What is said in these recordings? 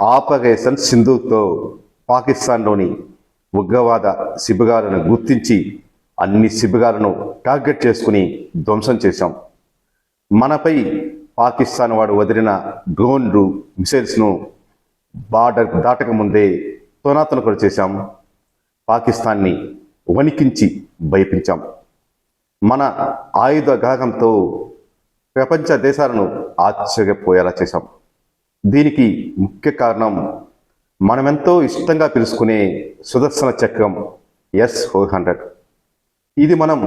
Operation సింధుతో పాకిస్తాన్లోని ఉగ్రవాద శిబిరాలను గుర్తించి అన్ని శిబిరాలను టార్గెట్ చేసుకుని ధ్వంసం చేశాం. మనపై పాకిస్తాన్ వాడు వదిలిన డ్రోన్లు మిసైల్స్ను బార్డర్ దాటక ముందే తొనాతనకులు చేశాం. పాకిస్తాన్ని వణికించి భయపించాం. మన ఆయుధ గాగంతో ప్రపంచ దేశాలను ఆశ్చర్యపోయేలా చేశాం. దీనికి ముఖ్య కారణం మనమెంతో ఇష్టంగా పిలుచుకునే సుదర్శన చక్రం ఎస్ ఫోర్ హండ్రెడ్ ఇది మనం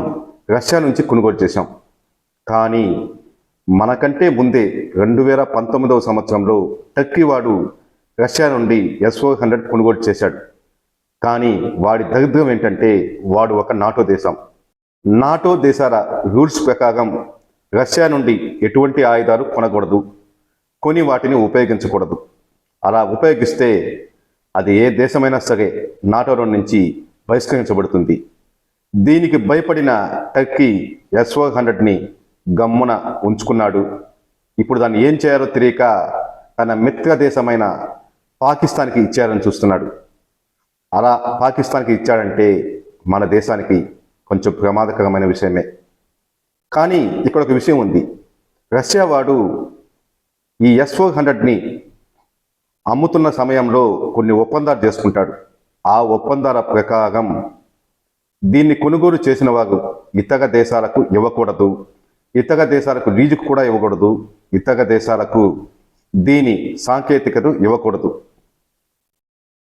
రష్యా నుంచి కొనుగోలు చేశాం. కానీ మనకంటే ముందే రెండు వేల పంతొమ్మిదవ సంవత్సరంలో టర్కీ వాడు రష్యా నుండి ఎస్ ఫోర్ హండ్రెడ్ కొనుగోలు చేశాడు. కానీ వాడి దరిద్రం ఏంటంటే వాడు ఒక నాటో దేశం. నాటో దేశాల రూల్స్ ప్రకారం రష్యా నుండి ఎటువంటి ఆయుధాలు కొనకూడదు. కొని వాటిని ఉపయోగించకూడదు. అలా ఉపయోగిస్తే అది ఏ దేశమైనా సరే నాటోలో నుంచి బహిష్కరించబడుతుంది. దీనికి భయపడిన టర్కీ ఎస్ఓ హండ్రెడ్ని గమ్మున ఉంచుకున్నాడు. ఇప్పుడు దాన్ని ఏం చేయాలో తెలియక తన మిత్ర దేశమైన పాకిస్తాన్కి ఇచ్చారని చూస్తున్నాడు. అలా పాకిస్తాన్కి ఇచ్చాడంటే మన దేశానికి కొంచెం ప్రమాదకరమైన విషయమే. కానీ ఇక్కడ ఒక విషయం ఉంది. రష్యా వాడు ఈ ఎస్ ఫోర్ హండ్రెడ్ని అమ్ముతున్న సమయంలో కొన్ని ఒప్పందాలు చేసుకుంటాడు. ఆ ఒప్పందాల ప్రకారం దీన్ని కొనుగోలు చేసిన వారు ఇతర దేశాలకు ఇవ్వకూడదు ఇతర దేశాలకు లీజుకు కూడా ఇవ్వకూడదు ఇతర దేశాలకు దీని సాంకేతికత ఇవ్వకూడదు.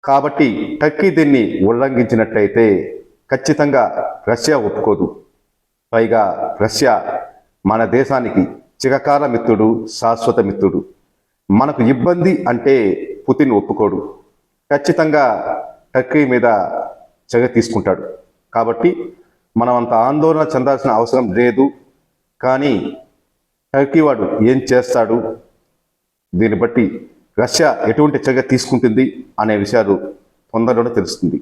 కాబట్టి టర్కీ దీన్ని ఉల్లంఘించినట్టయితే ఖచ్చితంగా రష్యా ఒప్పుకోదు. పైగా రష్యా మన దేశానికి చిరకాల మిత్రుడు శాశ్వత మిత్రుడు. మనకు ఇబ్బంది అంటే పుతిన్ ఒప్పుకోడు. ఖచ్చితంగా టర్కీ మీద చర్య తీసుకుంటాడు. కాబట్టి మనం అంత ఆందోళన చెందాల్సిన అవసరం లేదు. కానీ టర్కీ వాడు ఏం చేస్తాడు? దీన్ని బట్టి రష్యా ఎటువంటి చర్య తీసుకుంటుంది? అనే విషయాలు తొందరలోనే తెలుస్తుంది.